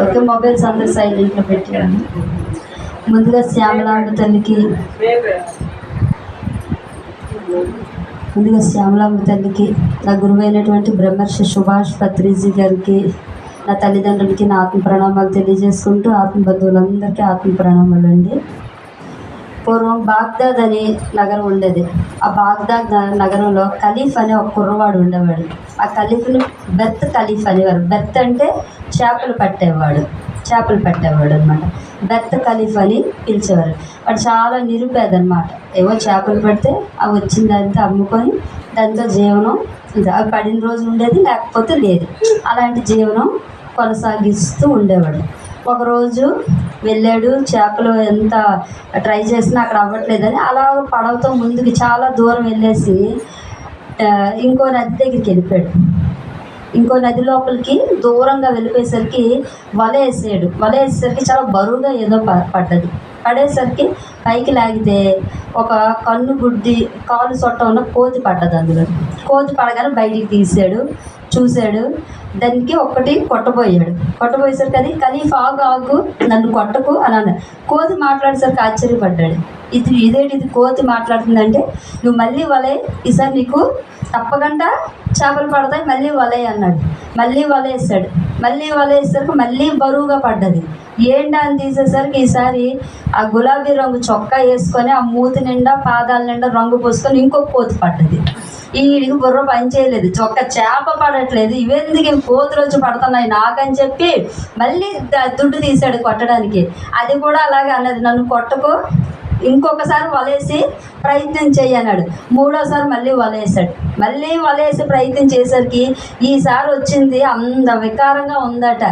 Okay mobiles అందరు సైలెంట్లో పెట్టాను ముందుగా శ్యామలాంబ తల్లికి ముందుగా శ్యామలాంబ తల్లికి నా గురువైనటువంటి బ్రహ్మర్షి సుభాష్ పత్రిజీ గారికి నా తల్లిదండ్రులకి నా ఆత్మ ప్రణామాలు తెలియజేసుకుంటూ ఆత్మ బంధువులందరికీ ఆత్మ ప్రణామాలు అండి పూర్వం బాగ్దాద్ అనే నగరం ఉండేది. ఆ బాగ్దాద్ నగరంలో ఖలీఫ్ అనే ఒక కుర్రవాడు ఉండేవాడు. ఆ ఖలీఫ్ని బెర్త్ ఖలీఫ్ అనేవారు. బెర్త్ అంటే చేపలు పట్టేవాడు. చేపలు పట్టేవాడు అనమాట బెర్త్ ఖలీఫ్ అని పిలిచేవారు. వాడు చాలా నిరుపేద అనమాట ఏవో చేపలు పడితే అవి వచ్చిన దాంతో అమ్ముకొని దాంతో జీవనం అవి పడిన రోజు ఉండేది లేకపోతే లేదు. అలాంటి జీవనం కొనసాగిస్తూ ఉండేవాడు. ఒకరోజు వెళ్ళాడు చేపలు ఎంత ట్రై చేసినా అక్కడ అవ్వట్లేదని అలా పడవతో ముందుకు చాలా దూరం వెళ్ళేసి ఇంకో నది దగ్గరికి వెళ్ళిపోయాడు. ఇంకో నది లోపలికి దూరంగా వెళ్ళిపోయేసరికి వల వేసాడు. వల వేసేసరికి చాలా బరువుగా ఏదో ప- పడ్డది. పడేసరికి పైకి లాగితే ఒక కన్ను గుడ్డి కాలు సొట్ట ఉన్న కోతి పడ్డది అందులో కోతి పడగానే బయటికి తీసాడు చూశాడు. దానికి ఒక్కటి కొట్టబోయాడు. కొట్టబోయేసరికి అది ఖలీఫ్ ఆగు ఆగు నన్ను కొట్టకు అని అన్నాడు. కోతి మాట్లాడేసరికి ఆశ్చర్యపడ్డాడు. ఇది ఇదేంటి ఇది? కోతి మాట్లాడుతుందంటే నువ్వు మళ్ళీ వలే ఈసారి నీకు తప్పకుండా చేపలు పడతాయి మళ్ళీ వలే అన్నాడు. మళ్ళీ వల వేసాడు. మళ్ళీ వల మళ్ళీ బరువుగా పడ్డది. ఏంటి అని తీసేసరికి ఈసారి ఆ గులాబీ రంగు చొక్కా వేసుకొని ఆ మూతి నిండా పాదాల నిండా రంగు పోసుకొని ఇంకొక కోతి పడ్డది. ఈ బుర్ర పని చేయలేదు. ఒక్క చేప పడట్లేదు. ఇవెందుకు కోతులు వచ్చి పడుతున్నాయి నాకని చెప్పి మళ్ళీ దుడ్డు తీశాడు కొట్టడానికి. అది కూడా అలాగే అన్నది. నన్ను కొట్టకు. ఇంకొకసారి వలేసి ప్రయత్నం చేయన్నాడు మూడోసారి మళ్ళీ వలేసాడు మళ్ళీ వలేసి ప్రయత్నం చేసరికి ఈసారి వచ్చింది అంత వికారంగా ఉందట.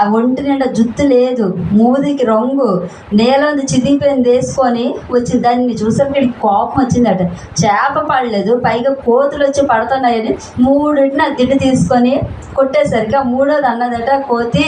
ఆ ఒంటి నిండా జుత్తు లేదు మూదికి రంగు నేలంది చిదిగిపోయింది వేసుకొని వచ్చి దాన్ని చూసరికి కోపం వచ్చిందట. చేప పడలేదు పైగా కోతులు వచ్చి పడుతున్నాయని మూడింటిని ఆ దిడ్డు తీసుకొని కొట్టేసరికి ఆ మూడోది అన్నదట కోతి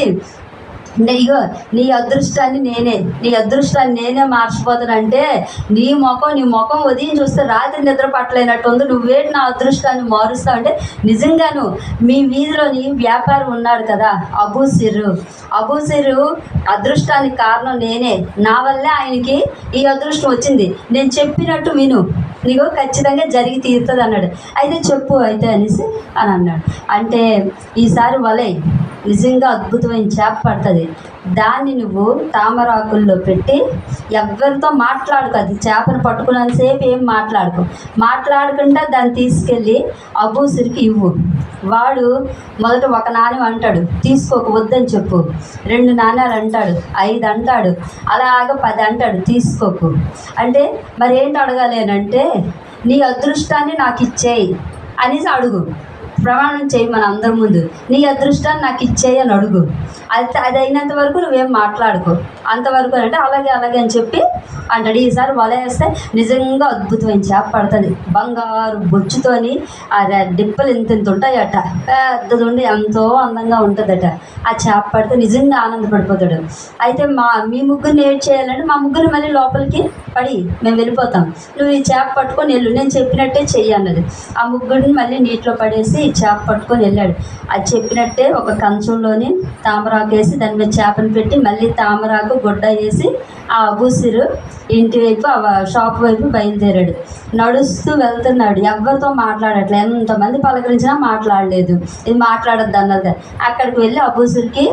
ఇగో నీ అదృష్టాన్ని నేనే నీ అదృష్టాన్ని నేనే మార్చిపోతానంటే నీ ముఖం నీ ముఖం ఉదయం చూస్తే రాత్రి నిద్ర పట్టలేనట్టు ఉంది. నువ్వేంటి నా అదృష్టాన్ని మారుస్తావు అంటే నిజంగాను మీ వీధిలోని వ్యాపారం ఉన్నాడు కదా అబూసిర్రు అబూసిర్రు అదృష్టానికి కారణం నేనే. నా వల్లే ఆయనకి ఈ అదృష్టం వచ్చింది. నేను చెప్పినట్టు విను. నీకు ఖచ్చితంగా జరిగి తీరుతుంది అన్నాడు అయితే చెప్పు అయితే అనేసి అని అన్నాడు. అంటే ఈసారి వలై నిజంగా అద్భుతమైన చేప పడుతుంది. దాన్ని నువ్వు తామరాకుల్లో పెట్టి ఎవరితో మాట్లాడుకో అది చేపను పట్టుకున్నంతసేపు ఏం మాట్లాడుకో. మాట్లాడకుండా దాన్ని తీసుకెళ్ళి అబూసురికి ఇవ్వు. వాడు మొదట ఒక నాణ్యం అంటాడు తీసుకోక వద్దని చెప్పు. రెండు నాణ్యాలు అంటాడు ఐదు అంటాడు. అలాగ పది అంటాడు తీసుకోకు. అంటే మరి ఏంటి అడగాలి అంటే నీ అదృష్టాన్ని నాకు ఇచ్చేయి అనేసి అడుగు. ప్రమాణం చేయి మన అందరి ముందు. నీ అదృష్టాన్ని నాకు ఇచ్చేయి అని అడుగు. అది అది అయినంత వరకు నువ్వేం మాట్లాడుకో. అంతవరకు అంటే అలాగే అలాగే అని చెప్పి అంటాడు. ఈసారి వల వేస్తే నిజంగా అద్భుతమైన చేప పడుతుంది. బంగారు బొచ్చుతోని ఆ డిప్పలు ఇంత ఇంత ఉంటాయట. పెద్దది ఉండి ఎంతో అందంగా ఉంటుందట. ఆ చేప పడితే నిజంగా ఆనందపడిపోతాడు. అయితే మా మీ ముగ్గురిని ఏం చేయాలంటే మా ముగ్గురు మళ్ళీ లోపలికి పడి మేము వెళ్ళిపోతాం. నువ్వు ఈ చేప పట్టుకొని వెళ్ళు. నేను చెప్పినట్టే చెయ్యి అన్నది. ఆ ముగ్గురిని మళ్ళీ నీటిలో పడేసి చేప పట్టుకొని వెళ్ళాడు. అది చెప్పినట్టే ఒక కంచంలోని తామరాకు వేసి దాని మీద చేపను పెట్టి మళ్ళీ తామరాకు గుడ్డ వేసి ఆ అబూసిరు ఇంటి వైపు ఆ షాప్ వైపు బయలుదేరాడు. నడుస్తూ వెళ్తున్నాడు. ఎవరితో మాట్లాడట్లే. ఎంతమంది పలకరించినా మాట్లాడలేదు. ఇది మాట్లాడద్దు అన్నది. అక్కడికి వెళ్ళి అబూసిరికి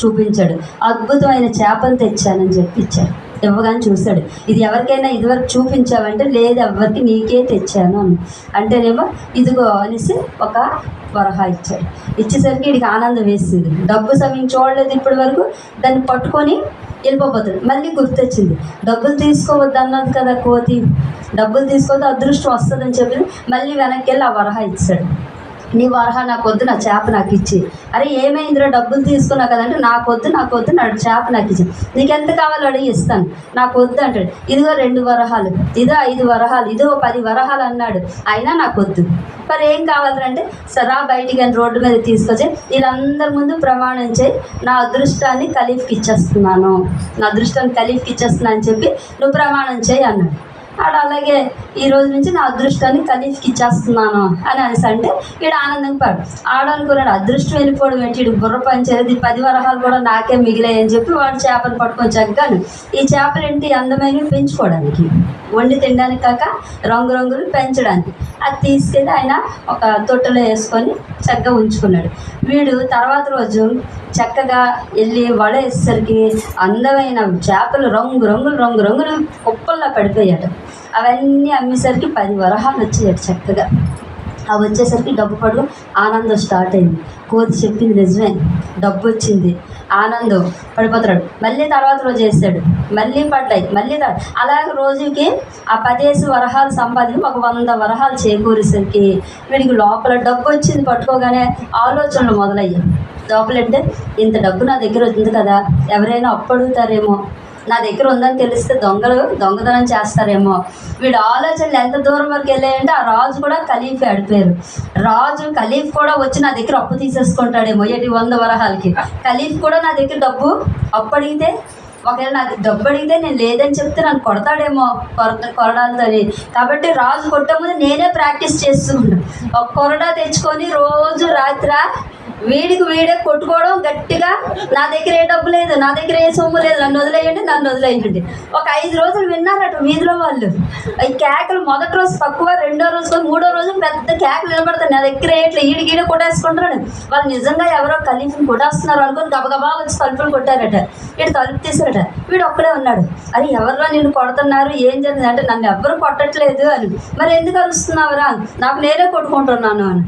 చూపించాడు. అద్భుతమైన చేపను తెచ్చానని చెప్పి ఇచ్చాడు. ఇవ్వగానే చూశాడు ఇది ఎవరికైనా ఇదివరకు చూపించావంటే లేదు ఎవరికి నీకే తెచ్చాను అని. అంటేనేమో ఇదిగో అనేసి ఒక వరహా ఇచ్చాడు. ఇచ్చేసరికి వీడికి ఆనందం వేసింది. డబ్బు సమయం చూడలేదు ఇప్పటి వరకు. దాన్ని పట్టుకొని వెళ్ళిపోతాడు మళ్ళీ గుర్తొచ్చింది. డబ్బులు తీసుకోవద్దు అన్నది కదా కోతి. డబ్బులు తీసుకోవద్దు అదృష్టం వస్తుందని చెప్పి మళ్ళీ వెనక్కి వెళ్ళి ఆ వరహా ఇచ్చాడు. నీ వరహా నాకు వద్దు నా చేప నాకు ఇచ్చి. అరే ఏమైందిరా? డబ్బులు తీసుకున్నా కదంటే నాకు వద్దు నాకు వద్దు నా చేప నాకు ఇచ్చి. నీకు ఎంత కావాలో అడిగి ఇస్తాను. నాకు వద్దు అంటాడు. ఇదిగో రెండు వరహాలు ఇదో ఐదు వరహాలు ఇదో పది వరహాలు అన్నాడు. అయినా నాకు వద్దు మరి ఏం కావాలంటే సరా బయటికి అని రోడ్డు మీద తీసుకొచ్చి వీళ్ళందరి ముందు ప్రమాణం చేయి. నా అదృష్టాన్ని ఖలీఫ్కి ఇచ్చేస్తున్నాను. నా అదృష్టాన్ని ఖలీఫ్కి ఇచ్చేస్తున్నాను అని చెప్పి నువ్వు ప్రమాణం చేయి అన్నాడు. ఆడ అలాగే ఈ రోజు నుంచి నా అదృష్టాన్ని ఖలీఫ్కి ఇచ్చేస్తున్నాను అని అనేసి అంటే ఈడు ఆనందంగా పాడు. ఆడనుకున్నాడు అదృష్టం వెళ్ళిపోవడం ఏంటి? ఈడు బుర్ర పంచేది పది వరహాలు కూడా నాకే మిగిలాయని చెప్పి వాడు చేపలు పట్టుకొని చక్కగాను ఈ చేపలు ఏంటి అందమైనవి పెంచుకోవడానికి వండి తినడానికి కాక రంగురంగులు పెంచడానికి. అది తీసుకెళ్ళి ఆయన ఒక తొట్టెలో వేసుకొని చక్కగా ఉంచుకున్నాడు. వీడు తర్వాత రోజు చక్కగా వెళ్ళి వడ వేసేసరికి అందమైన చేపలు రంగు రంగులు రంగు రంగులు కుప్పల్లో పడిపోయాడు అవన్నీ అమ్మేసరికి పది వరహాలు వచ్చాయి చక్కగా. అవి వచ్చేసరికి డబ్బు పడు ఆనందం స్టార్ట్ అయింది. కోతి చెప్పింది నిజమే డబ్బు వచ్చింది. ఆనందం పడిపోతున్నాడు మళ్ళీ తర్వాత రోజు వేస్తాడు మళ్ళీ పడ్డాయి మళ్ళీ అలాగే రోజుకి ఆ పదేసి వరహాలు సంపాదించి ఒక వంద వరహాలు చేకూరేసరికి వీడికి లోపల డబ్బు వచ్చింది పట్టుకోగానే ఆలోచనలు మొదలయ్యాయి. లోపలంటే ఇంత డబ్బు నా దగ్గర ఉంది కదా ఎవరైనా అప్పు అడుగుతారేమో. నా దగ్గర ఉందని తెలిస్తే దొంగలు దొంగతనం చేస్తారేమో. వీడు ఆలోచనలు ఎంత దూరం వరకు వెళ్ళాయంటే ఆ రాజు కూడా ఖలీఫ్ అడిపారు. రాజు ఖలీఫ్ కూడా వచ్చి నా దగ్గర అప్పు తీసేసుకుంటాడేమో ఎటు వంద వరహాలకి. ఖలీఫ్ కూడా నా దగ్గర డబ్బు అప్పు అడిగితే ఒకవేళ నాకు డబ్బు అడిగితే నేను లేదని చెప్తే నన్ను కొడతాడేమో కొరత కొరడాలతోని. కాబట్టి రాజు కొట్టే ముందు నేనే ప్రాక్టీస్ చేస్తున్నాను ఒక కొరడా తెచ్చుకొని రోజు రాత్రి వీడికి వీడే కొట్టుకోవడం గట్టిగా నా దగ్గర ఏ డబ్బు లేదు నా దగ్గర ఏ సొమ్ము లేదు నన్ను వదిలేయండి నన్ను వదిలేయండి. ఒక ఐదు రోజులు విన్నారట వీధిలో వాళ్ళు. ఈ కేకలు మొదటి రోజు తక్కువ రెండో రోజు మూడో రోజు పెద్ద కేకలు నిలబడతాయి నా దగ్గర ఏట్లా ఈడి గీడ కొట్టేసుకుంటున్నాడు. వాళ్ళు నిజంగా ఎవరో కలిపి కొట్టేస్తున్నారు అనుకుని గబగబా వచ్చి తలుపులు కొట్టారట. ఇటు తలుపు తీసారట వీడు ఒక్కడే ఉన్నాడు. అరే ఎవరిలో నిన్ను కొడుతున్నారు? ఏం జరిగింది? అంటే నన్ను ఎవ్వరు కొట్టట్లేదు అని. మరి ఎందుకు అరుస్తున్నావురా? నాకు నేనే కొట్టుకుంటున్నాను అని.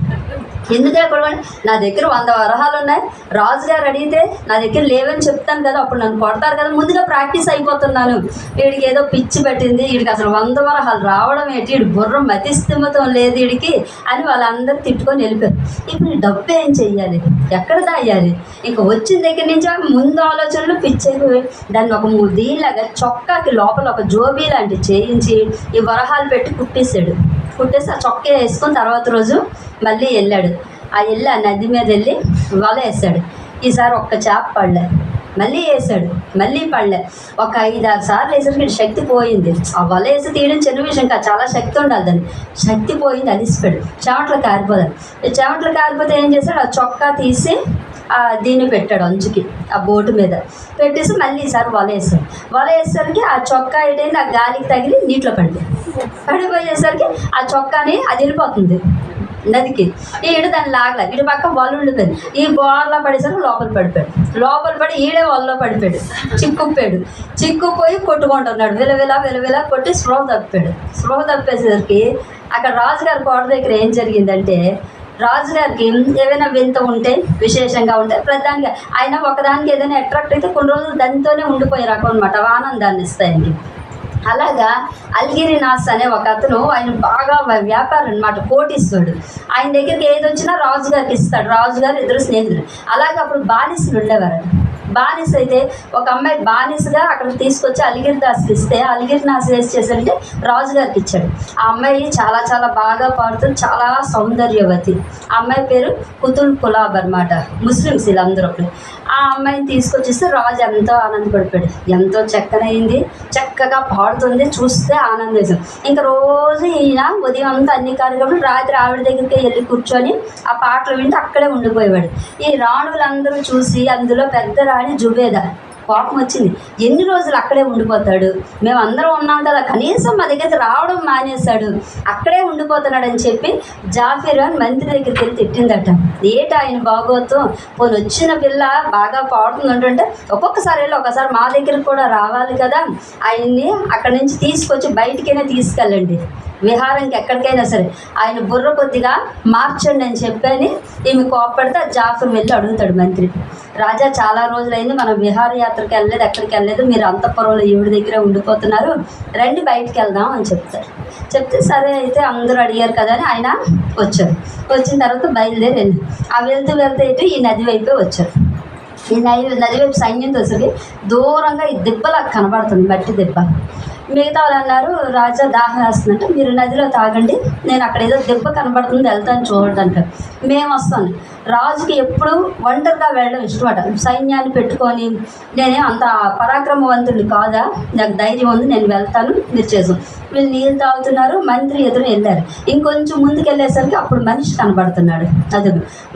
ఎందుకే కొడవండి నా దగ్గర వంద వరహాలు ఉన్నాయి. రాజుగారు అడిగితే నా దగ్గర లేవని చెప్తాను కదా అప్పుడు నన్ను కొడతారు కదా. ముందుగా ప్రాక్టీస్ అయిపోతున్నాను. వీడికి ఏదో పిచ్చి పెట్టింది. వీడికి అసలు వంద వరహాలు రావడం ఏంటి? వీడి బుర్రం మతిస్థిమతం లేదు వీడికి అని వాళ్ళందరూ తిట్టుకొని వెళ్ళిపోయారు. ఇప్పుడు డబ్బు ఏం చెయ్యాలి? ఎక్కడ దాయాలి? ఇంకా వచ్చిన దగ్గర నుంచి ముందు ఆలోచనలు పిచ్చేవి దాన్ని ఒక మూడు దీనిలాగా చొక్కాకి లోపల ఒక జోబీ లాంటి చేయించి ఈ వరహాలు పెట్టి కుట్టేశాడు. కుట్టేసి ఆ చొక్కా వేసుకొని తర్వాత రోజు మళ్ళీ వెళ్ళాడు. ఆ వెళ్ళి ఆ నది మీద వెళ్ళి వల వేసాడు. ఈసారి ఒక్క చేప పడలే. మళ్ళీ వేసాడు. మళ్ళీ పడలే. ఒక ఐదు ఆరు సార్లు వేసరికి శక్తి పోయింది. ఆ వల వేసి తీయడం చిన్న విషయం కాదు. చాలా శక్తి ఉండాలి దాన్ని శక్తి పోయింది అలిసిపోయాడు. చెమటలు కారిపోదాడు ఈ చెమటలు కారిపోతే ఏం చేశాడు? ఆ చొక్కా తీసి దీన్ని పెట్టాడు అంచుకి ఆ బోటు మీద. పెట్టేసి మళ్ళీ ఈసారి వల వేసాడు. వల వేసేసరికి ఆ చొక్కా ఏంటైంది ఆ గాలికి తగిలి నీటిలో పడింది పడిపోయేసరికి ఆ చొక్కాని అది వెళ్ళిపోతుంది నదికి. ఈడ దాన్ని లాగల. ఇటు పక్క వల ఉండిపోయింది. ఈ బోర్లో పడేసరికి లోపల పడిపోయాడు. లోపల పడి ఈడే వలలో పడిపోయాడు. చిక్కుపోయాడు చిక్కుపోయి కొట్టుకుంటున్నాడు విలవిల విలవిల కొట్టి స్పృహ తప్పాడు. స్పృహ తప్పేసరికి అక్కడ రాజుగారి కోట దగ్గర ఏం జరిగిందంటే రాజుగారికి ఏమైనా వింత ఉంటే విశేషంగా ఉంటే ప్రధానంగా ఆయన ఒకదానికి ఏదైనా అట్రాక్ట్ అయితే కొన్ని రోజులు దానితోనే ఉండిపోయే రకం అనమాట ఆనందాన్ని ఇస్తాయండి. అలాగా అల్గిరినాస్ అనే ఒక అతను ఆయన బాగా వ్యాపారం అనమాట కోటిస్తాడు ఆయన దగ్గరికి ఏది వచ్చినా రాజుగారికి ఇస్తాడు. రాజుగారు ఇద్దరు స్నేహితులు. అలాగే అప్పుడు బానిసలు ఉండేవారు బానిస అయితే ఒక అమ్మాయి బానిసగా అక్కడ తీసుకొచ్చి అలిగిరిదాస్కి ఇస్తే అలిగిరిదాస్ వేసి చేశారంటే రాజుగారికి ఇచ్చాడు. ఆ అమ్మాయి చాలా చాలా బాగా పాడుతుంది చాలా సౌందర్యవతి. ఆ అమ్మాయి పేరు కుతుల్ కులాబ్ అనమాట ముస్లిమ్స్ వీళ్ళందరూ ఒకరు. ఆ అమ్మాయిని తీసుకొచ్చేస్తే రాజు ఎంతో ఆనందపడిపోయాడు. ఎంతో చక్కనైంది. చక్కగా పాడుతుంది చూస్తే ఆనందేశం ఇంకా రోజు ఈయన ఉదయం అంతా అన్ని కార్యక్రమాలు రాత్రి ఆవిడ దగ్గరికి వెళ్ళి కూర్చొని ఆ పాటలు వింటూ అక్కడే ఉండిపోయేవాడు. ఈ రాణులందరూ చూసి అందులో పెద్ద రాణి జుబేదా. కోపం వచ్చింది. ఎన్ని రోజులు అక్కడే ఉండిపోతాడు? మేము అందరం ఉన్నాం కదా కనీసం మా దగ్గరికి రావడం మానేశాడు. అక్కడే ఉండిపోతున్నాడని చెప్పి జాఫీర్ అని మంత్రి దగ్గరికి వెళ్ళి తిట్టిందట. ఏట ఆయన బాగోతో? పోను వచ్చిన పిల్ల బాగా పాడుతుంది అంటుంటే ఒక్కొక్కసారి వెళ్ళి ఒకసారి మా దగ్గరికి కూడా రావాలి కదా. ఆయన్ని అక్కడి నుంచి తీసుకొచ్చి బయటికైనా తీసుకెళ్ళండి. విహారంకి ఎక్కడికైనా సరే. ఆయన బుర్ర కొద్దిగా మార్చండి అని చెప్పని ఈమె కోపడితే జాఫర్ వెళ్ళి అడుగుతాడు మంత్రి. రాజా చాలా రోజులైంది మనం విహారయాత్రకి వెళ్ళలేదు ఎక్కడికి వెళ్ళలేదు మీరు అంతఃపురంలో ఈవిడ దగ్గర ఉండిపోతున్నారు రండి బయటికి వెళ్దాం అని చెప్తారు. చెప్తే సరే అయితే అందరూ అడిగారు కదా అని ఆయన వచ్చారు. వచ్చిన తర్వాత బయలుదేరి వెళ్ళి ఆ వెళ్తూ వెళ్తూ ఇటు ఈ నది వైపే వచ్చారు. ఈ నది నది వైపు సైన్యం వచ్చి దూరంగా ఈ దిబ్బలా కనబడుతుంది మట్టి దిబ్బ. మిగతా వాళ్ళు అన్నారు రాజా దాహం వేస్తుందంటే మీరు నదిలో తాగండి. నేను అక్కడ ఏదో దెబ్బ కనబడుతుంది వెళ్తాను చూడడానికి మేము వస్తాను రాజుకి ఎప్పుడు ఒంటరిగా వెళ్ళడం ఇష్టమట సైన్యాన్ని పెట్టుకొని నేనే అంత పరాక్రమవంతుడిని కాదా? నాకు ధైర్యం ఉంది నేను వెళ్తాను మీరు చేసాం వీళ్ళు నీళ్ళు తాగుతున్నారు మంత్రి ఎదురు వెళ్ళారు. ఇంకొంచెం ముందుకు వెళ్ళేసరికి అప్పుడు మనిషి కనబడుతున్నాడు. అదే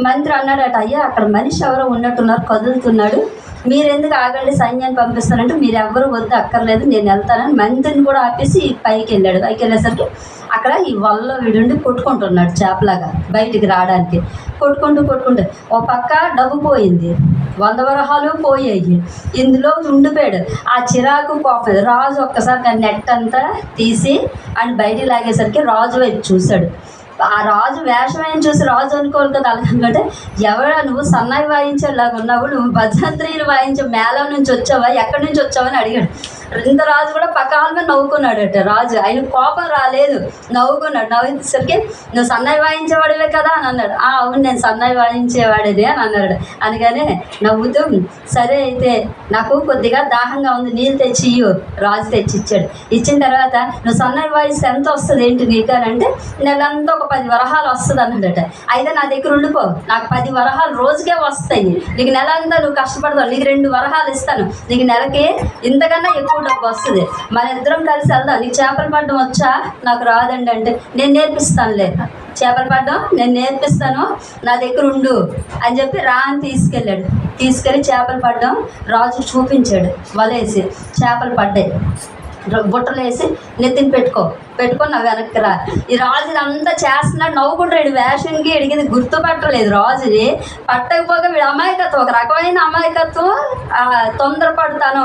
మంత్రి అన్నాడట అయ్యా అక్కడ మనిషి ఎవరో ఉన్నట్టున్నారు కదులుతున్నాడు. మీరెందుకు ఆగండి? సైన్యాన్ని పంపిస్తారంటే మీరు ఎవరు వద్దు అక్కర్లేదు నేను వెళ్తానని మంత్రిని కూడా ఆపేసి పైకి వెళ్ళాడు పైకి వెళ్ళేసరికి అక్కడ ఈ వల్ల వీడుండి కొట్టుకుంటున్నాడు చేపలాగా బయటికి రావడానికి. కొట్టుకుంటూ కొట్టుకుంటూ ఓ పక్క డబ్బు పోయింది. వంద వరహాలు పోయాయి. ఇందులో ఉండిపోయాడు. ఆ చిరాకు కోపం. రాజు ఒక్కసారి నెట్ అంతా తీసి అని బయటికి లాగేసరికి రాజు వైపు చూశాడు. ఆ రాజు వేషమేం చూసి రాజు అనుకోవాలి కదా అలాగంటే ఎవరా నువ్వు సన్నాయి వాయించేలాగా ఉన్నావు నువ్వు భజంత్రీలు వాయించే మేళం నుంచి వచ్చావా? ఎక్కడి నుంచి వచ్చావా? అని అడిగాడు. ఇంత రాజు కూడా పక్కన మీద నవ్వుకున్నాడట. రాజు ఆయన కోపం రాలేదు. నవ్వుకున్నాడు. నవ్వేసరికి నువ్వు సన్నాయి వాయించేవాడివే కదా అని అన్నాడు. ఆ అవును నేను సన్నాయి వాయించేవాడిదే అని అన్నాడు. అనగానే నవ్వుతూ సరే అయితే నాకు కొద్దిగా దాహంగా ఉంది. నీళ్ళు తెచ్చి ఇయ్యు. రాజు తెచ్చి ఇచ్చాడు ఇచ్చిన తర్వాత నువ్వు సన్నాయి వాయిస్తే ఎంత వస్తుంది ఏంటి నీకు? అని అంటే నెలంతా ఒక పది వరహాలు వస్తుంది అన్నాడట. అయితే నా దగ్గర ఉండిపో. నాకు పది వరహాలు రోజుకే వస్తాయి. నీకు నెల అంతా నువ్వు కష్టపడతావు. నీకు రెండు వరహాలు ఇస్తాను. నీకు నెలకి ఇంతకన్నా ఎక్కువ నాకు వస్తుంది మన ఇద్దరం కలిసి వెళ్దాం. నీకు చేపలు పడడం వచ్చా? నాకు రాదండి అంటే నేను నేర్పిస్తానులే. చేపలు పడ్డం నేను నేర్పిస్తాను. నా దగ్గర ఉండు అని చెప్పి రా అని తీసుకెళ్ళాడు. తీసుకెళ్ళి చేపలు పడ్డం రాజు చూపించాడు. వలేసి చేపలు పడ్డాయి. బుట్టలు వేసి నెత్తిని పెట్టుకో. పెట్టుకొని నా వెనక్కి రా. ఈ రాజు ఇదంతా చేస్తున్నాడు. నవ్వుకుంటాడు వేషంకి ఎడిగింది గుర్తుపట్టలేదు రాజుని. పట్టకపోగా వీడు అమాయకత్వం. ఒక రకమైన అమాయకత్వం తొందరపడతాను.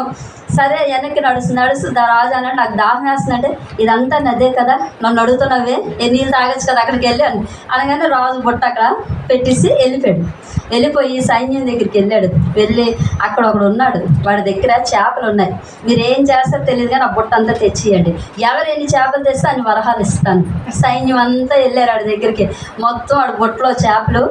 సరే వెనక్కి నడుస్తు నడుస్తుంది? రాజు అన్నాడు నాకు దాహం వేస్తుందంటే ఇదంతా నదే కదా నన్ను అడుగుతున్నావే ఏ నీళ్ళు తాగొచ్చు కదా అక్కడికి వెళ్ళి అని. అనగానే రాజు బుట్ట అక్కడ పెట్టేసి వెళ్ళిపోయాడు. వెళ్ళిపోయి సైన్యం దగ్గరికి వెళ్ళాడు. వెళ్ళి అక్కడ ఒకడు ఉన్నాడు. వాడి దగ్గర చేపలు ఉన్నాయి. మీరు ఏం చేస్తారో తెలియదు కానీ ఆ బుట్ట అంతా తెచ్చియండి. ఎవరు ఎన్ని చేపలు తెస్తే అన్ని వరహాలు ఇస్తాను. సైన్యం అంతా వెళ్ళారు వాడి దగ్గరికి. మొత్తం వాడి బుట్టలో చేపలు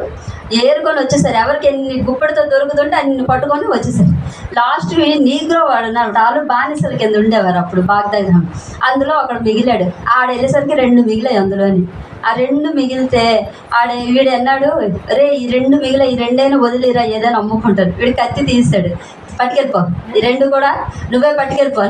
ఏరుకొని వచ్చేసారు. ఎవరికి ఎన్ని గుప్పెడితో దొరుకుతుంటే అన్ని పట్టుకొని వచ్చేసారు. లాస్ట్ నీగ్రో వాడు ఉన్నాడు. వాళ్ళు బానిసల కింద ఉండేవారు అప్పుడు బాగ్దాగ్రహం అందులో ఒకడు మిగిలాడు. ఆడ వెళ్ళేసరికి రెండు మిగిలాయి అందులోని. ఆ రెండు మిగిలితే ఆడ వీడు అన్నాడు రే ఈ రెండు మిగిలే ఈ రెండైనా వదిలేరా ఏదైనా అమ్ముకుంటారు. వీడు కత్తి తీస్తాడు. పట్టుకెళ్ళిపో ఈ రెండు కూడా నువ్వే పట్టుకెళ్ళిపో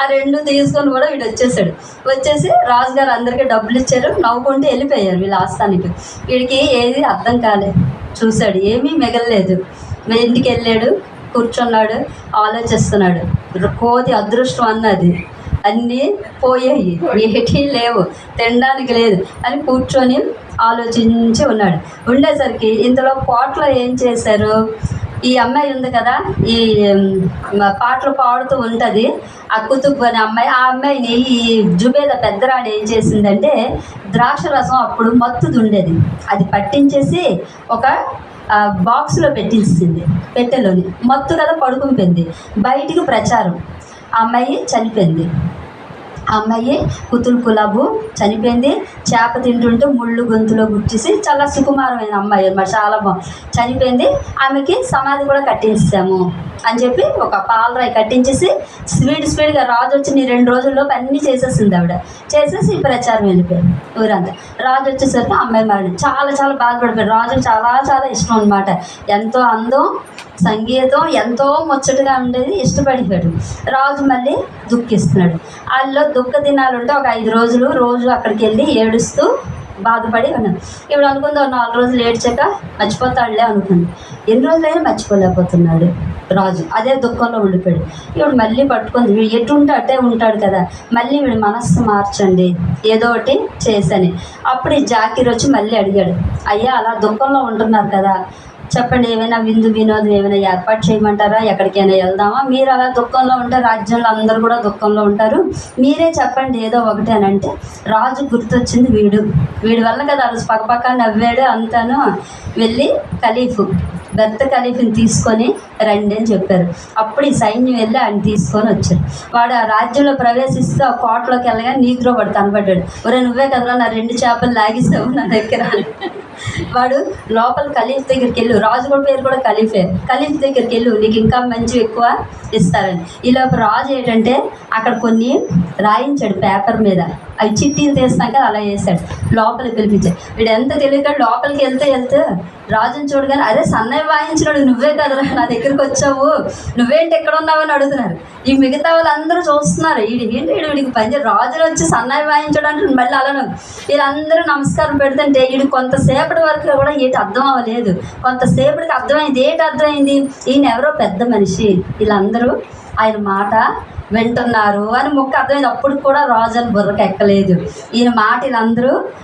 ఆ రెండు తీసుకొని కూడా వీడు వచ్చేసాడు. వచ్చేసి రాజుగారు అందరికీ డబ్బులు ఇచ్చారు. నవ్వుకుంటూ వెళ్ళిపోయారు వీళ్ళ ఆస్థానికి వీడికి ఏది అర్థం కాలేదు చూశాడు. ఏమీ మిగలలేదు. ఇంటికి వెళ్ళాడు. కూర్చున్నాడు. ఆలోచిస్తున్నాడు. కోతి అదృష్టం అన్నది. అన్నీ పోయాయి. ఏటీ లేవు. తినడానికి లేదు అని కూర్చొని ఆలోచించి ఉన్నాడు. ఉండేసరికి ఇంతలో పోట్లో ఏం చేశారు? ఈ అమ్మాయి ఉంది కదా ఈ పాటలు పాడుతూ ఉంటుంది. ఆ కుతుబ్ అనే అమ్మాయి ఆ అమ్మాయిని ఈ జుబేద పెద్దరాడు ఏం చేసిందంటే ద్రాక్ష రసం అప్పుడు మత్తుది ఉండేది అది పట్టించేసి ఒక బాక్స్లో పెట్టించింది పెట్టెలోని. మత్తు కదా పడుకునిపోయింది బయటికి ప్రచారం. ఆ అమ్మాయి చనిపోయింది. అమ్మాయి కుతుల్ కులాబు చనిపోయింది. చేప తింటుంటే ముళ్ళు గొంతులో గుర్చేసి చాలా సుకుమారమైన అమ్మాయి అనమాట చాలా బాగుంది చనిపోయింది. ఆమెకి సమాధి కూడా కట్టించాము అని చెప్పి ఒక పాలరాయి కట్టించేసి స్పీడ్ స్పీడ్గా రాజు వచ్చి నీ రెండు రోజుల్లోపు అన్నీ చేసేసింది ఆవిడ. చేసేసి ప్రచారం వెళ్ళిపోయింది ఊరంతా. రాజు వచ్చేసరికి అమ్మాయి మరణి. చాలా చాలా బాధపడిపోయాడు. రాజు చాలా చాలా ఇష్టం అనమాట ఎంతో అందం సంగీతం ఎంతో ముచ్చటగా ఉండేది ఇష్టపడిపోయాడు. రాజు మళ్ళీ దుఃఖిస్తున్నాడు. వాళ్ళలో దుఃఖ దినాలు ఉంటే ఒక ఐదు రోజులు రోజు అక్కడికి వెళ్ళి ఏడుస్తూ బాధపడి ఉన్నాడు ఇప్పుడు అనుకుందాం నాలుగు రోజులు ఏడ్చాక మర్చిపోతాడులే అనుకుంది ఎన్ని రోజులైనా మర్చిపోలేకపోతున్నాడు రాజు. అదే దుఃఖంలో ఉండిపోయాడు. ఇప్పుడు మళ్ళీ పట్టుకుంది వీడు ఎటు ఉంటే అటే ఉంటాడు కదా. మళ్ళీ వీడు మనస్సు మార్చండి. ఏదో ఒకటి చేసని. అప్పుడు ఈ జాకీర్ వచ్చి మళ్ళీ అడిగాడు. అయ్యా అలా దుఃఖంలో ఉంటున్నారు కదా. చెప్పండి ఏమైనా విందు వినోదం ఏమైనా ఏర్పాటు చేయమంటారా? ఎక్కడికైనా వెళ్దామా? మీరు అలా దుఃఖంలో ఉంటే రాజ్యంలో అందరూ కూడా దుఃఖంలో ఉంటారు. మీరే చెప్పండి ఏదో ఒకటి అని అంటే రాజు గుర్తొచ్చింది వీడు. వీడి వల్ల కదా రోజు పక్కపక్క నవ్వాడు అంతాను. వెళ్ళి ఖలీఫ్ బెర్త ఖలీఫ్ని తీసుకొని రండి అని చెప్పారు. అప్పుడు ఈ సైన్యం వెళ్ళి ఆయన తీసుకొని వచ్చారు. వాడు ఆ రాజ్యంలో ప్రవేశిస్తూ ఆ కోటలోకి వెళ్ళగా నీగ్రో వాడు కనబడ్డాడు. ఒరే నువ్వే కదరా నా రెండు చేపలు లాగిస్తావు నా దగ్గర. అని. వాడు లోపల ఖలీఫ్ దగ్గరికి వెళ్ళు. రాజు కూడా పేరు కూడా ఖలీఫే. ఖలీఫ్ దగ్గరికి వెళ్ళు. నీకు ఇంకా మంచి ఎక్కువ ఇస్తారని. ఈలోపు రాజు ఏంటంటే అక్కడ కొన్ని రాయించాడు పేపర్ మీద. అవి చిట్టీలు తీస్తాం కదా అలా వేసాడు లోపలికి పిలిపించాడు. వీడు ఎంత తెలియక లోపలికి వెళ్తే వెళ్తే రాజుని చూడగానే అరే సన్నయ్య వాయించినాడు నువ్వే కదరా నా దగ్గరికి వచ్చావు. నువ్వేంటి ఎక్కడ ఉన్నావు? అని అడుగుతున్నారు. ఈ మిగతా వాళ్ళందరూ చూస్తున్నారు. వీడి ఏంటి వీడు వీడికి పని రాజులు వచ్చి సన్నయ్య వాయించడానికి మళ్ళీ అలానే వీళ్ళందరూ నమస్కారం పెడుతుంటే వీడు కొంతసేపటి వరకు కూడా ఏంటి అర్థం అవ్వలేదు. కొంతసేపటికి అర్థమైంది. ఏంటి అర్థమైంది? ఈయన ఎవరో పెద్ద మనిషి. వీళ్ళందరూ ఆయన మాట వింటున్నారు అని మొక్క అర్థమైంది. అప్పుడు కూడా రాజు అని బుర్రకు ఎక్కలేదు. ఈయన మాట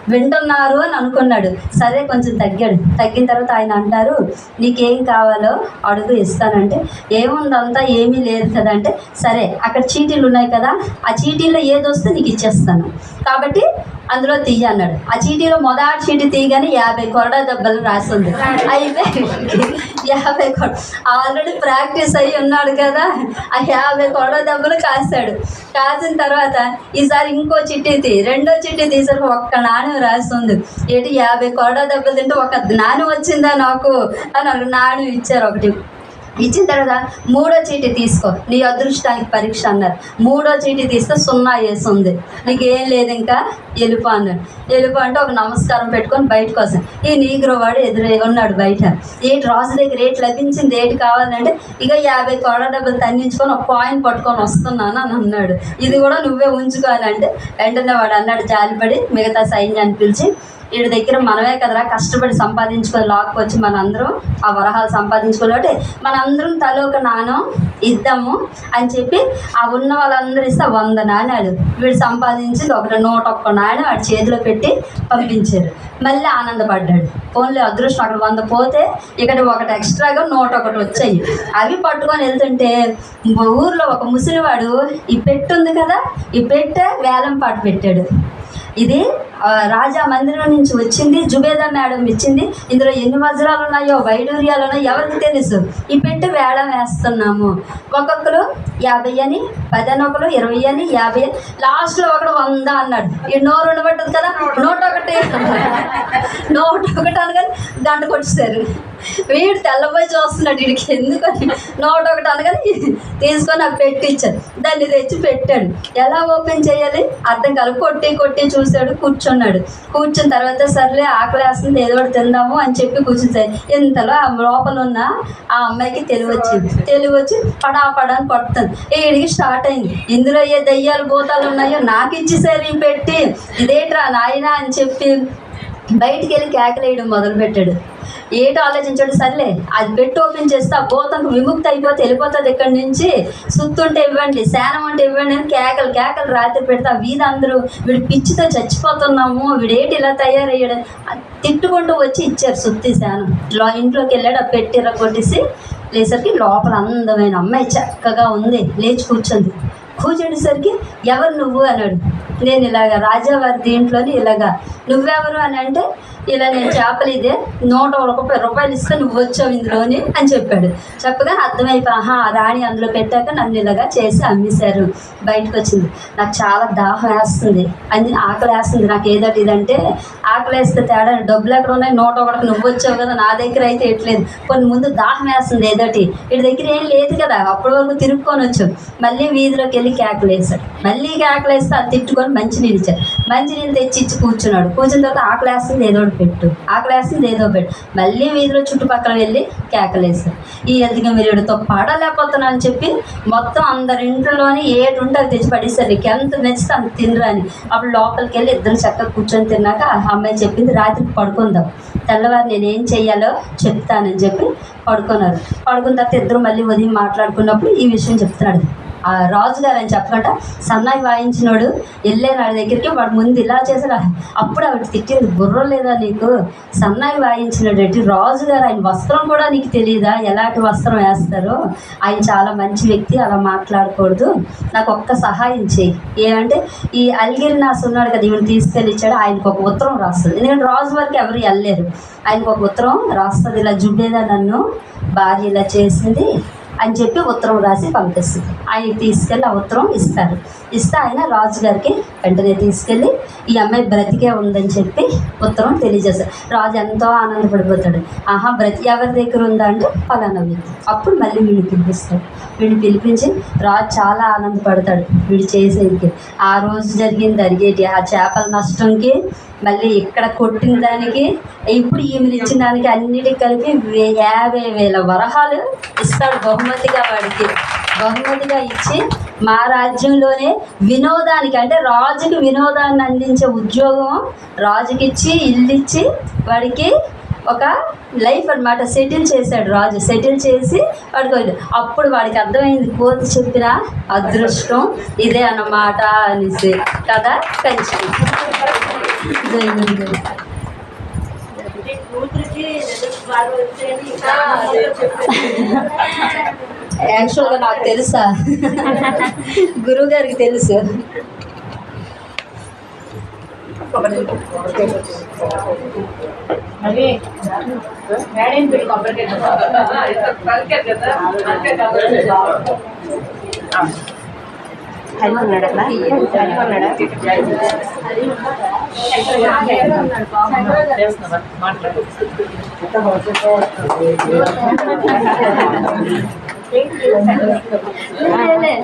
వింటున్నారు అని అనుకున్నాడు. సరే కొంచెం తగ్గాడు. తగ్గిన తర్వాత ఆయన అంటారు నీకేం కావాలో అడుగు ఇస్తానంటే. ఏముందంతా ఏమీ లేదు కదా అంటే సరే అక్కడ చీటీలు ఉన్నాయి కదా ఆ చీటీలో ఏది వస్తే నీకు ఇచ్చేస్తాను. కాబట్టి అందులో తీయ అన్నాడు. ఆ చీటీలో మొదటి చీటీ తీయగానే యాభై కొరడా దెబ్బలు రాసింది. అయితే యాభై కొడ ఆల్రెడీ ప్రాక్టీస్ అయ్యి ఉన్నాడు కదా ఆ యాభై కొరడా దెబ్బలు కాశాడు కాసిన తర్వాత ఈసారి ఇంకో చిట్టి తీ రెండో చిట్టి తీసరికి ఒక్క నాణ్యం రాస్తుంది ఏంటి యాభై కొరడా దెబ్బలు తింటే ఒక నాణ్యం వచ్చిందా నాకు? అని నాణ్యం ఇచ్చారు ఒకటి. ఇచ్చిన తర్వాత మూడో చీటీ తీసుకో. నీ అదృష్టానికి పరీక్ష అన్నారు. మూడో చీటీ తీస్తే సున్నా వేసింది నీకు ఏం లేదు ఇంకా? ఎలుపు అన్నాడు. ఎలుపు అంటే ఒక నమస్కారం పెట్టుకొని బయటకు వస్తాను ఈ నీగ్రో వాడు ఎదురు ఉన్నాడు బయట. ఏంటి రాజు దగ్గర ఏటి లభించింది ఏటి కావాలంటే ఇక యాభై కోడ డబ్బులు తన్నించుకొని ఒక కాయిన్ పట్టుకొని వస్తున్నాను అని అన్నాడు. ఇది కూడా నువ్వే ఉంచుకోవాలంటే వెంటనే వాడు అన్నాడు జాలిపడి మిగతా సైన్యాన్ని పిలిచి వీడి దగ్గర మనమే కదరా కష్టపడి సంపాదించుకొని లాక్కొచ్చి మనందరం ఆ వరహాలు సంపాదించుకోలేటే మనందరం తలో ఒక నాణం ఇద్దాము అని చెప్పి ఆ ఉన్న వాళ్ళందరూ ఇస్తే వంద నాణ్యాలు వీడు సంపాదించింది ఒకటి నూట ఒక్క నాణ్యం వాడి చేతిలో పెట్టి పంపించారు. మళ్ళీ ఆనందపడ్డాడు. ఓన్లీ అదృష్టం అక్కడ వంద పోతే ఇక్కడ ఒకటి ఎక్స్ట్రాగా నూట ఒకటి వచ్చాయి. అవి పట్టుకొని వెళ్తుంటే ఊర్లో ఒక ముసలివాడు ఈ పెట్టు ఉంది కదా ఈ పెట్టే వేలం పాట పెట్టాడు. ఇది రాజా మందిరం నుంచి వచ్చింది జుబేదా మేడం ఇచ్చింది. ఇందులో ఎన్ని వజ్రాలు ఉన్నాయో వైడూర్యాలు ఉన్నాయో ఎవరికి తెలుసు? ఈ పెట్టి వేళం వేస్తున్నాము. ఒక్కొక్కరు యాభై అని పది అని ఒకరు ఇరవై అని యాభై అని. లాస్ట్లో ఒకడు వంద అన్నాడు. ఈ నోరు ఉండబట్టదు కదా? నూట ఒకటి నూట ఒకటి అనగా గంట కొట్టేశారు వీడు తెల్లబోయి చూస్తున్నాడు వీడికి. ఎందుకని? నూట ఒకటి అనగానే తీసుకొని నాకు పెట్టి దాన్ని తెచ్చి పెట్టాడు. ఎలా ఓపెన్ చేయాలి? అర్థం కాదు కొట్టి కొట్టి చూశాడు కూర్చున్నాడు. కూర్చున్న తర్వాత సర్లే ఆకలి వేస్తుంది ఏదో ఒకటి తిందాము అని చెప్పి కూర్చుంటాయి ఇంతలో ఆ లోపల ఉన్న ఆ అమ్మాయికి తెలివి వచ్చింది. తెలివి వచ్చి పడా పడా అని కొడుతుంది. వీడికి స్టార్ట్ అయింది. ఇందులో ఏ దయ్యాలు భూతాలు ఉన్నాయో నాకు ఇచ్చేసారు ఈ పెట్టి. ఇదేట్రా నాయనా అని చెప్పి బయటికి వెళ్ళి కేకలేయడం మొదలు పెట్టాడు ఏటో ఆలోచించాడు సర్లే అది పెట్టి ఓపెన్ చేస్తే ఆ భూతంకు విముక్తి అయిపోతే వెళ్ళిపోతుంది ఇక్కడి నుంచి సుత్తుంటే ఇవ్వండి శానం అంటే ఇవ్వండి అని కేకలు కేకలు రాత్రి పెడితే ఆ వీధి అందరూ వీడు పిచ్చితో చచ్చిపోతున్నాము వీడేటి ఇలా తయారయ్యాడు? తిట్టుకుంటూ వచ్చి ఇచ్చారు సుత్తి శానం లో ఇంట్లోకి వెళ్ళాడు ఆ పెట్టిర కొట్టేసి లేసరికి లోపల అందమైన అమ్మాయి చక్కగా ఉంది లేచి కూర్చుంది. కూర్చుండేసరికి ఎవరు నువ్వు? అన్నాడు. నేను ఇలాగ రాజావారి దీంట్లోని ఇలాగా నువ్వెవరు అని అంటే ఇలా నేను చేపలు ఇదే నూట ఒక రూపాయలు ఇస్తే నువ్వు వచ్చావు ఇందులోని అని చెప్పాడు. చెప్పగా అర్థమైపో ఆహా రాణి అందులో పెట్టాక నన్ను ఇలాగా చేసి అమ్మేశారు. బయటకు వచ్చింది. నాకు చాలా దాహం వేస్తుంది. అని ఆకలి వేస్తుంది. నాకు ఏదోటి ఇదంటే ఆకలి వేస్తే తేడా. డబ్బులు ఎక్కడ ఉన్నాయి? నూట ఒకటికి నువ్వు వచ్చావు కదా నా దగ్గర అయితే ఎట్లేదు. కొన్ని ముందు దాహం వేస్తుంది ఏదోటి. వీడి దగ్గర ఏం లేదు కదా. అప్పటి వరకు తిరుక్కొని వచ్చావు. మళ్ళీ వీధిలోకి వెళ్ళి కేకలు వేసాడు మళ్ళీ కేకలు వేస్తే అది తిట్టుకొని మంచినీళ్ళు ఇచ్చారు మంచినీళ్ళు తెచ్చి ఇచ్చి కూర్చున్నాడు. కూర్చున్న తర్వాత ఆకలి వేస్తుంది ఏదో పెట్టు. ఆకలి వేస్తుంది ఏదో పెట్టు. మళ్ళీ వీధిలో చుట్టుపక్కల వెళ్ళి కేకలేసారు ఈ ఎదుగు మీరు వీడితో పడలేకపోతున్నా అని చెప్పి మొత్తం అందరి ఇంట్లోని ఏడు ఉంటే అది తెచ్చి పడేసారు నీకు ఎంత నచ్చితే అంత తినరాని అప్పుడు లోపలికి వెళ్ళి ఇద్దరు చక్కగా కూర్చొని తిన్నాక ఆ అమ్మాయి చెప్పింది రాత్రికి పడుకుందాం. తెల్లవారు నేను ఏం చెయ్యాలో చెప్తానని చెప్పి పడుకున్నారు. పడుకున్న తర్వాత ఇద్దరు మళ్ళీ ఉదయం మాట్లాడుకున్నప్పుడు ఈ విషయం చెప్తున్నాడు. ఆ రాజుగారు అని చెప్పకుండా సన్నాయి వాయించినోడు వెళ్ళే నాడి దగ్గరికి వాడు ముందు ఇలా చేశాడు. అప్పుడు ఆవిడ తిట్టింది బుర్ర లేదా నీకు? సన్నాయి వాయించినాడు ఏంటి రాజుగారు ఆయన వస్త్రం కూడా నీకు తెలియదా ఎలాంటి వస్త్రం వేస్తారో? ఆయన చాలా మంచి వ్యక్తి అలా మాట్లాడకూడదు. నాకు ఒక్క సహాయం చేయి. ఏమంటే ఈ అల్గిరి నాసు ఉన్నాడు కదా ఈమెను తీసుకెళ్ళి ఇచ్చాడు ఆయనకు ఒక ఉత్తరం రాస్తుంది. ఎందుకంటే రాజు వరకు ఎవరు వెళ్ళలేరు. ఆయనకు ఒక ఉత్తరం రాస్తుంది ఇలా జుబ్బేదా నన్ను భార్య ఇలా చేసింది అని చెప్పి ఉత్తరం రాసి పంపిస్తుంది. ఆయన తీసుకెళ్ళి ఆ ఉత్తరం ఇస్తారు. ఇస్తే ఆయన రాజుగారికి వెంటనే తీసుకెళ్ళి ఈ అమ్మాయి బ్రతికే ఉందని చెప్పి ఉత్తరం తెలియజేస్తారు. రాజు ఎంతో ఆనందపడిపోతాడు. ఆహా బ్రతి ఎవరి దగ్గర ఉందా అంటే పలానా వ్యక్తి అప్పుడు మళ్ళీ వీడిని పిలిపిస్తాడు వీడిని పిలిపించి రాజు చాలా ఆనందపడతాడు. వీడు చేసేది ఆ రోజు జరిగింది జరిగేటి ఆ చేపల నష్టంకి మళ్ళీ ఇక్కడ కొట్టిన దానికి ఇప్పుడు ఈమెను ఇచ్చిన దానికి అన్నిటికి కలిపి యాభై వేల వరహాలు ఇస్తాడు బహుమతిగా వాడికి. బహుమతిగా ఇచ్చి మా రాజ్యంలోనే వినోదానికి అంటే రాజుకి వినోదాన్ని అందించే ఉద్యోగం రాజుకి ఇచ్చి ఇల్లు ఇచ్చి వాడికి ఒక లైఫ్ అనమాట సెటిల్ చేశాడు రాజు. సెటిల్ చేసి వాడికి అప్పుడు వాడికి అర్థమైంది కోతి చెప్పిన అదృష్టం ఇదే అన్నమాట అనేసి. కదా కంచి? జై గురుదేవ్. యాక్చువల్గా నాకు తెలుసా గురువు గారికి తెలుసు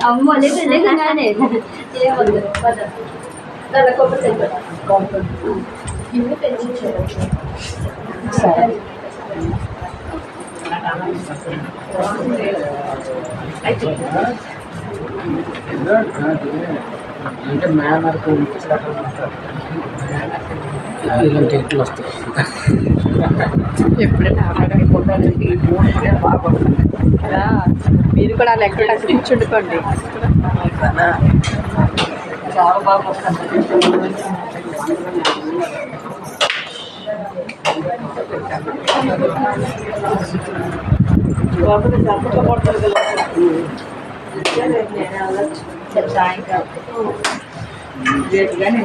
అమ్మో లేదు నిజంగానే ఏమొద్దు పద. దాంట్లో కొబ్బరి చెట్టు. ఇల్లు పెంచుంచారు. అంటే మేనర్కు ఇలాంటి ఇట్లు వస్తాయి. ఎప్పుడైనా ఆడడానికి బాగుంటుంది కదా మీరు కూడా లెక్క అక్కడ కూర్చుండుకోండి కదా చాలా బాగా వస్తుంది లోపల చప్పట్లు కొడతారు కదా సాయంకాలం రేపు కానీ